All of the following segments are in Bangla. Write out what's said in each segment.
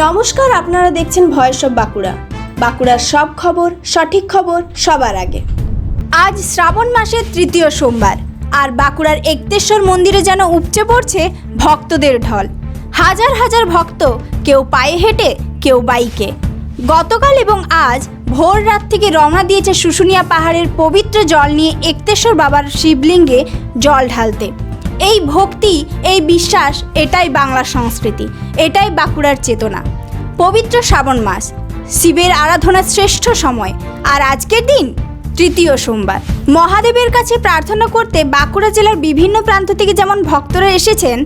নমস্কার, আপনারা দেখছেন ভয়েস অফ বাঁকুড়া। বাঁকুড়ার সব খবর, সঠিক খবর সবার আগে। আজ শ্রাবণ মাসের তৃতীয় সোমবার, আর বাঁকুড়ার একতেশ্বর মন্দিরে যেন উপচে পড়ছে ভক্তদের ঢল। হাজার হাজার ভক্ত, কেউ পায়ে হেঁটে, কেউ বাইকে। গতকাল এবং আজ ভোর রাত থেকে রওনা দিয়েছে শুশুনিয়া পাহাড়ের পবিত্র জল নিয়ে একতেশ্বর বাবার শিবলিঙ্গে জল ঢালতে। এই ভক্তি, এই বিশ্বাস, এটাই বাংলা সংস্কৃতি, এটাই বাঁকুড়ার চেতনা। পবিত্র শ্রাবণ মাস, শিবের আরাধনার শ্রেষ্ঠ সময়, আর আজকের দিন তৃতীয় সোমবার। মহাদেবের কাছে প্রার্থনা করতে বাঁকুড়া জেলার বিভিন্ন প্রান্ত থেকে যেমন ভক্তরা এসেছেন,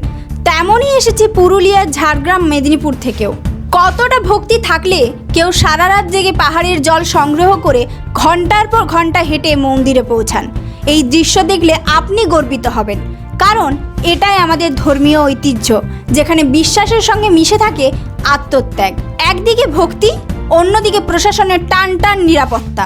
তেমনই এসেছে পুরুলিয়া, ঝাড়গ্রাম, মেদিনীপুর থেকেও। কতটা ভক্তি থাকলে কেউ সারা রাত জেগে পাহাড়ের জল সংগ্রহ করে ঘণ্টার পর ঘণ্টা হেঁটে মন্দিরে পৌঁছান। এই দৃশ্য দেখলে আপনি গর্বিত হবেন। কারণ এটাই আমাদের ধর্মীয় ঐতিহ্য, যেখানে বিশ্বাসের সঙ্গে মিশে থাকে আত্মত্যাগ। একদিকে ভক্তি, অন্যদিকে প্রশাসনের টান টান নিরাপত্তা।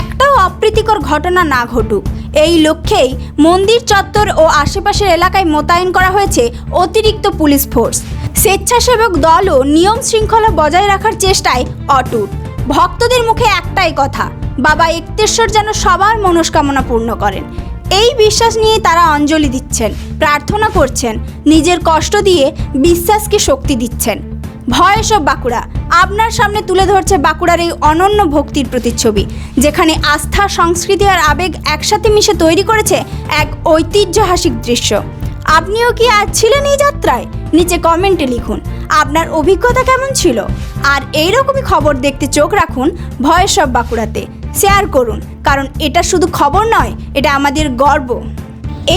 একটাও অপ্রীতিকর ঘটনা না ঘটুক। এই লক্ষ্যেই মন্দির চত্বর ও আশেপাশের এলাকায় মোতায়েন করা হয়েছে অতিরিক্ত পুলিশ ফোর্স। স্বেচ্ছাসেবক দলও নিয়ম শৃঙ্খলা বজায় রাখার চেষ্টায় অটুট। ভক্তদের মুখে একটাই কথা, বাবা একতেশ্বর যেন সবার মনস্কামনা পূর্ণ করেন। এই বিশ্বাস নিয়ে তারা অঞ্জলি দিচ্ছেন, প্রার্থনা করছেন, নিজের কষ্ট দিয়ে বিশ্বাসকে শক্তি দিচ্ছেন। Voice of Bankura. আপনার সামনে তুলে ধরছে বাঁকুড়ার এই অনন্য ভক্তির প্রতিচ্ছবি, যেখানে আস্থা, সংস্কৃতি আর আবেগ একসাথে মিশে তৈরি করেছে এক ঐতিহ্যহাসিক দৃশ্য। আপনিও কি আজ ছিলেন এই যাত্রায়? নিচে কমেন্টে লিখুন, আপনার অভিজ্ঞতা কেমন ছিল? আর এই রকমই খবর দেখতে চোখ রাখুন ভয়েস অব বাঁকুড়াতে। শেয়ার করুন, কারণ এটা শুধু খবর নয়, এটা আমাদের গর্ব।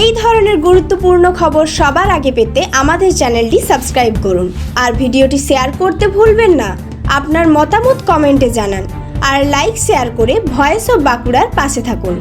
এই ধরনের গুরুত্বপূর্ণ খবর সবার আগে পেতে আমাদের চ্যানেলটি সাবস্ক্রাইব করুন। আর ভিডিওটি শেয়ার করতে ভুলবেন না। আপনার মতামত কমেন্টে জানান। আর লাইক, শেয়ার করে ভয়েস অফ বাঁকুড়ার পাশে থাকুন।